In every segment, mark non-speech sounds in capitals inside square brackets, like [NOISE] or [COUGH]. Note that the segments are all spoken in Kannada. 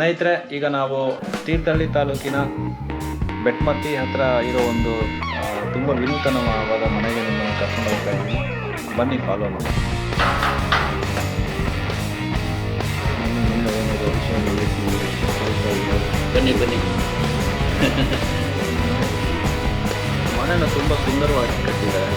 ಸ್ನೇಹಿತರೆ, ಈಗ ನಾವು ತೀರ್ಥಹಳ್ಳಿ ತಾಲೂಕಿನ ಬೆಟ್ಮತ್ತಿ ಹತ್ರ ಇರೋ ಒಂದು ತುಂಬ ವಿನೂತನವಾದ ಮನೆಗೆ ನಿಮ್ಮನ್ನು ಕರ್ಕೊಂಡು ಹೋಗ್ತಾ ಇದ್ದೀನಿ. ಬನ್ನಿ ಫಾಲೋ ಮಾಡಿ ಬನ್ನಿ ಬನ್ನಿ. ಮನೆನ ತುಂಬ ಸುಂದರವಾಗಿ ಕಟ್ಟಿದ್ದಾರೆ.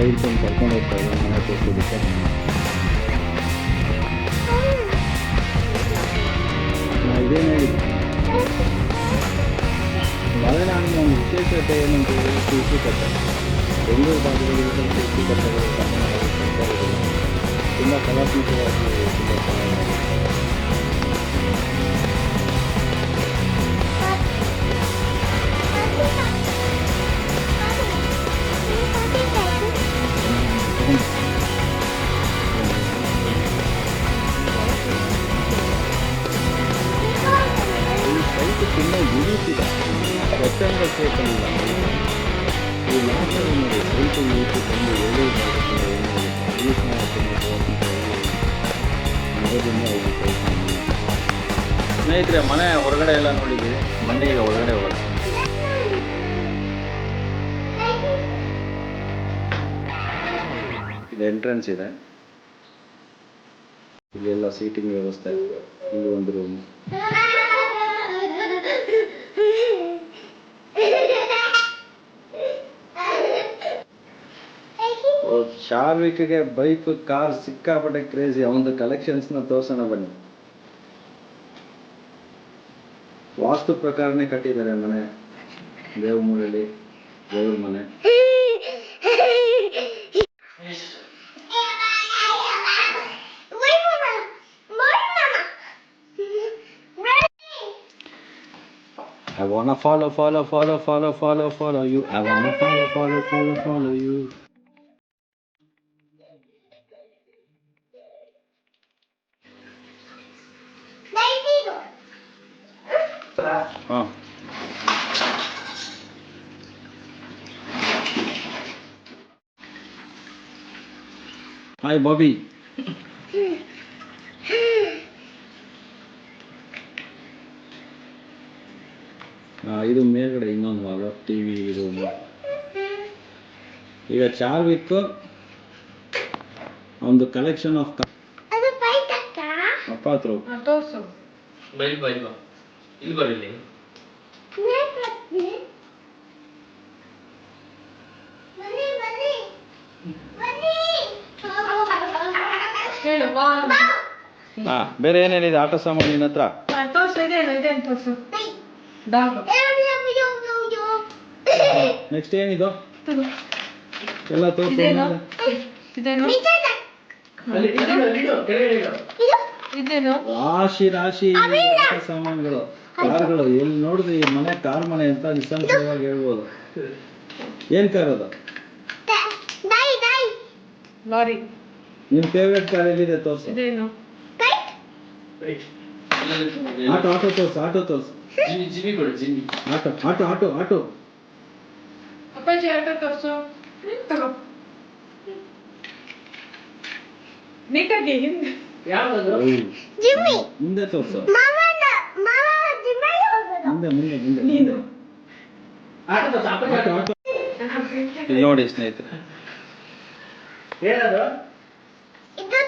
ಕೈ ಹಿಡ್ಕೊಂಡು ಕರ್ಕೊಂಡು ಹೋಗ್ತಾ ಇದ್ದಾರೆ ಮನೆ ತೋರಿಸೋದಕ್ಕೆ ಇದೇನು ಮಲೆನಾಡಿನ ಒಂದು ವಿಶೇಷತೆ ಏನಂತ ಕೃಷಿ ಕಟ್ಟೆ ಬೆಂಗಳೂರು ಭಾಗದಲ್ಲಿ ಕೃಷಿ ಕಟ್ಟೆಗಳು. ತುಂಬ ಕಲಾತ್ಮಕವಾಗಿ ತುಂಬ ಸೈಟ್ ತುಂಬ ಯುನೀಕ್ ರೆಕ್ಟಾಂಗಲ್ ಶೇಪಲ್ಲಿಲ್ಲ ಈ ಲಾಸ್ಟಲ್ಲಿ ಸ್ವಲ್ಪ ಮರದಿಂದ ಸ್ನೇಹಿತರೆ ಮನೆ ಹೊರಗಡೆ ಎಲ್ಲ ನೋಡಿದ್ದೀವಿ ಮನೆ ಈಗ ಹೊರಗಡೆ ಹೋಗೋಣ ಇದು ಎಂಟ್ರೆನ್ಸ್ ಇದೆ. ಇಲ್ಲಿ ಇಲ್ಲೆಲ್ಲ ಸೀಟಿಂಗ್ ವ್ಯವಸ್ಥೆ. ಇಲ್ಲಿ ಒಂದು ರೂಮ್ ಶಾರ್ವಿಕ್ಗೆ ಬೈಕ್ ಕಾರ್ ಸಿಕ್ಕಾಪಟ್ಟೆ ಕ್ರೇಜಿ ಅವನದು ಕಲೆಕ್ಷನ್ಸ್ನ ತೋರ್ಸೋಣ ಬನ್ನಿ ವಾಸ್ತು ಪ್ರಕಾರನೇ ಕಟ್ಟಿದ್ದಾರೆ ಮನೆ ದೇವಮೂರಲ್ಲಿ ದೇವ್ರ ಮನೆ I wanna follow, follow, follow, follow, follow, follow you. I wanna follow, follow, follow, follow you. ಹಾಂ ಹಾಯ್ ಬಾಬಿ [LAUGHS] ಇದು ಮೇಲ್ಗಡೆ ಇನ್ನೊಂದು ಹಾಲು ಟಿ ವಿ ರೂಮು ಈಗ ಚಾರ್ವಿಕ್ ಒಂದು ಕಲೆಕ್ಷನ್ ಆಫ್ ಅಪ್ಪ ಹತ್ರ ಬೈ ಬೈ ಬೈಲ್ ಬಾ. ಇಲ್ಲಿ ಬಾ ಇಲ್ಲಿ. ಬರಲಿ ಹೇಳು ವಾ ಹಾ ಬೇರೆ ಏನೇನಿದೆ ಆಟ ಸಾಮಾನು ನಿನ್ನ ಹತ್ರ ತೋರಿಸು ಇದೇನು ಇದೇನು ತೋರಿಸು. ಡಾಗ್ ನೆಕ್ಸ್ಟ್ ಏನಿದು? ತಗೋ. ಎಲ್ಲ ತೋರಿಸಿ ಇದೇನು? ಇದೇನು? ಇದೇನು? ರಾಶಿ ರಾಶಿ ಆಟ ಸಾಮಾನುಗಳು ಕಾರ್ಗಳು ಎಲ್ಲಿ ನೋಡಿದ್ರೆ ಈ ಮನೆ ಕಾರ್ ಮನೆ ಅಂತ ನಿಸ್ಸಂಶಯವಾಗಿ ಹೇಳ್ಬೋದು. ಏನ್ ಕಾರ್ ಅದು? ಲಾರಿ. ನಿನ್ ಫೇವ್ರೆಟ್ ಕಾರ್ ಎಲ್ಲಿದೆ ತೋರ್ಸು. ಇದೇನು? ಆಟೋ ಆಟೋ ತೋರ್ಸು ಆಟೋ ತೋರ್ಸು. ಜಿಮ್ಮಿ ಜಿಮ್ಮಿ ಕೊಡು Jimmy. Auto auto auto auto. ಅಪ್ಪಾಜಿ ಆಟೋ ತೋರ್ಸು? ತಗೋ. ನೀಟಾಗಿ ಹಿಂದೆ. ಯಾವ್ದು ಮುಂದೆ ತೋರ್ಸು. ಮುಂದೆ ಮುಂದೆ ಮುಂದೆ ನೀನು. ಆಟೋ ನೋಡಿ ಸ್ನೇಹಿತರೆ. ಏನದು? ಇದು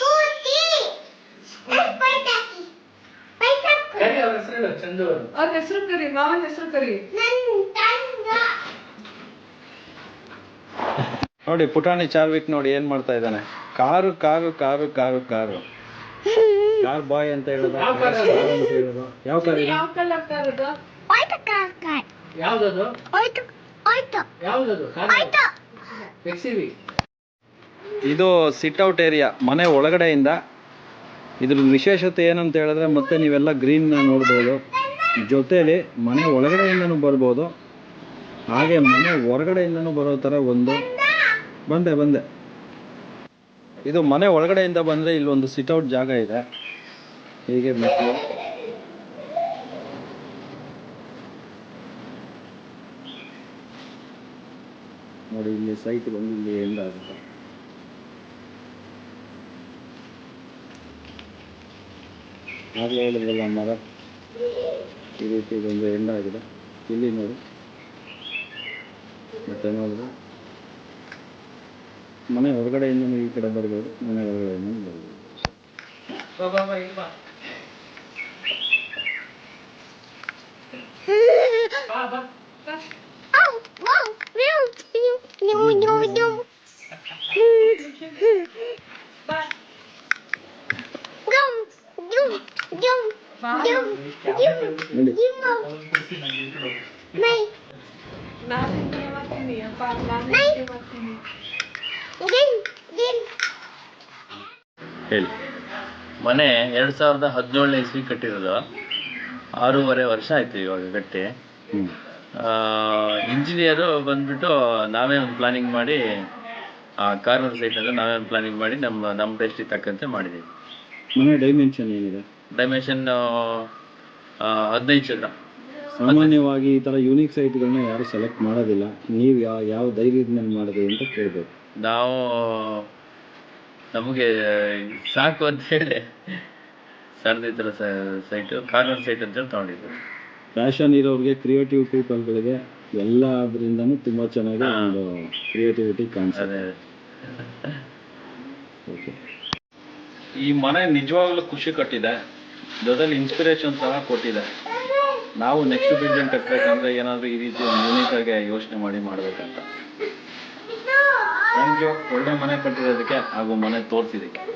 ತೂತಿ. ಕರಿ ಅವ್ರ ಹೆಸರು ಹೇಳು, ಚಂದು ಅವರು ಅವ್ರ ಹೆಸರು ಕರಿ ಮಾವನ ಹೆಸರು ಕರಿ. ನೋಡಿ ಪುಟಾಣಿ ಚಾರ್ವಿಕ್ ನೋಡಿ ಏನ್ ಮಾಡ್ತಾ ಇದ್ದಾನೆ. Car car car car car. Car boy ಅಂತ ಹೇಳೋದು? ಯಾವ? ಕಾರ್ ಕಾರ್ ಯಾವ್ದದು? ಯಾವ್ದದು? ಎಕ್ಸಿವಿ ಇದು ಸಿಟ್ ಔಟ್ ಏರಿಯಾ ಮನೆ ಒಳಗಡೆಯಿಂದ. ಇದ್ರ ವಿಶೇಷತೆ ಏನಂತ ಹೇಳಿದ್ರೆ ಮತ್ತೆ ನೀವೆಲ್ಲ ಗ್ರೀನ್ ನೋಡ್ಬೋದು. ಜೊತೇಲಿ ಮನೆ ಒಳಗಡೆಯಿಂದನೂ ಬರ್ಬೋದು. ಹಾಗೆ ಮನೆ ಹೊರಗಡೆಯಿಂದನೂ ಬರೋ ಥರ ಒಂದು ಬಂದೆ ಬಂದೆ. ಇದು ಮನೆ ಒಳಗಡೆಯಿಂದ ಬಂದರೆ ಇಲ್ಲೊಂದು ಸಿಟ್ ಔಟ್ ಜಾಗ ಇದೆ. ಹೀಗೆ ನೋಡಿ, ಇಲ್ಲಿ ಸೈಟ್ ಬಂದು ಇಲ್ಲಿ ಎಂಡ್ ಆಗಲೇ ಹೇಳಿದ್ರಲ್ಲ ಮರ ಈ ರೀತಿ ಇದೊಂದು ಎಂಡ್ ಆಗಿದೆ ಇಲ್ಲಿ ನೋಡಿ ಮತ್ತೆ ನೋಡಿದ್ರೆ ಮನೆ ಹೊರಗಡೆಯಿಂದ ಈ ಕಡೆ ಬರ್ಬೋದು ಮನೆ ಹೊರಗಡೆಯಿಂದ ಬರ್ಬೋದು ಹೇಳಿ ಮನೆ ಎರಡು ಸಾವಿರದ ಹದಿನೇಳನೇ ಇಸ್ವಿ ಕಟ್ಟಿರೋದು. ಆರೂವರೆ ವರ್ಷ ಆಯ್ತು ಇವಾಗ ಕಟ್ಟಿ. ಇಂಜಿನಿಯರು ಬಂದ್ಬಿಟ್ಟು ನಾವೇ ಒಂದು ಪ್ಲಾನಿಂಗ್ ಮಾಡಿ, ಆ ಕಾರ್ನರ್ ಸೈಟಲ್ಲಿ ನಾವೇ ಒಂದು ಪ್ಲಾನಿಂಗ್ ಮಾಡಿ ನಮ್ಮ ನಮ್ಮ ಟೇಸ್ಟಿಗೆ ತಕ್ಕಂತೆ ಮಾಡಿದ್ದೀವಿ. ಮನೆ ಡೈಮೆನ್ಷನ್ ಏನಿದೆ? ಡೈಮೆನ್ಷನ್ ಹದಿನೈದು ಚದರ ಸಾಮಾನ್ಯವಾಗಿ ಈ ಥರ ಯೂನಿಕ್ ಸೈಟ್ಗಳನ್ನ ಯಾರು ಸೆಲೆಕ್ಟ್ ಮಾಡೋದಿಲ್ಲ. ನೀವು ಯಾವ ಯಾವ ಧೈರ್ಯದಿಂದ ಮಾಡಿದ್ರಿ ಮಾಡಿದೆ ಅಂತ ಕೇಳಬೇಕು ನಾವು ನಮಗೆ ಸಾಕು ಅಂತ ಹೇಳಿ ಸರ್ ಈ ಥರ ಸೈಟು ಕಾರ್ನರ್ ಸೈಟ್ ಅಂತೇಳಿ ತೊಗೊಂಡಿದ್ವಿ. ಫ್ಯಾಷನ್ ಇರೋರಿಗೆ ಕ್ರಿಯೇಟಿವ್ ಪೀಪಲ್ಗಳಿಗೆ ಎಲ್ಲದ್ರಿಂದನೂ ತುಂಬ ಚೆನ್ನಾಗಿ. ಒಂದು ಕ್ರಿಯೇಟಿವಿಟಿ ಕಾಣಿಸ್ತದೆ ಓಕೆ ಈ ಮನೆ ನಿಜವಾಗ್ಲೂ ಖುಷಿ ಕಟ್ಟಿದೆ. ಜೊತೆಲಿ ಇನ್ಸ್ಪಿರೇಷನ್ ಸಹ ಕೊಟ್ಟಿದೆ. ನಾವು ನೆಕ್ಸ್ಟ್ ಬಿಲ್ಡಿಂಗ್ ಕಟ್ಟಬೇಕಂದ್ರೆ ಏನಾದರೂ ಈ ರೀತಿ ಯೂನಿಕ್ ಆಗಿ ಯೋಚನೆ ಮಾಡಿ ಮಾಡಬೇಕಂತ. ಥ್ಯಾಂಕ್ ಒಳ್ಳೆ ಮನೆ ಕಟ್ಟಿರೋದಕ್ಕೆ ಹಾಗೂ ಮನೆ ತೋರಿಸಿದ್ದಕ್ಕೆ.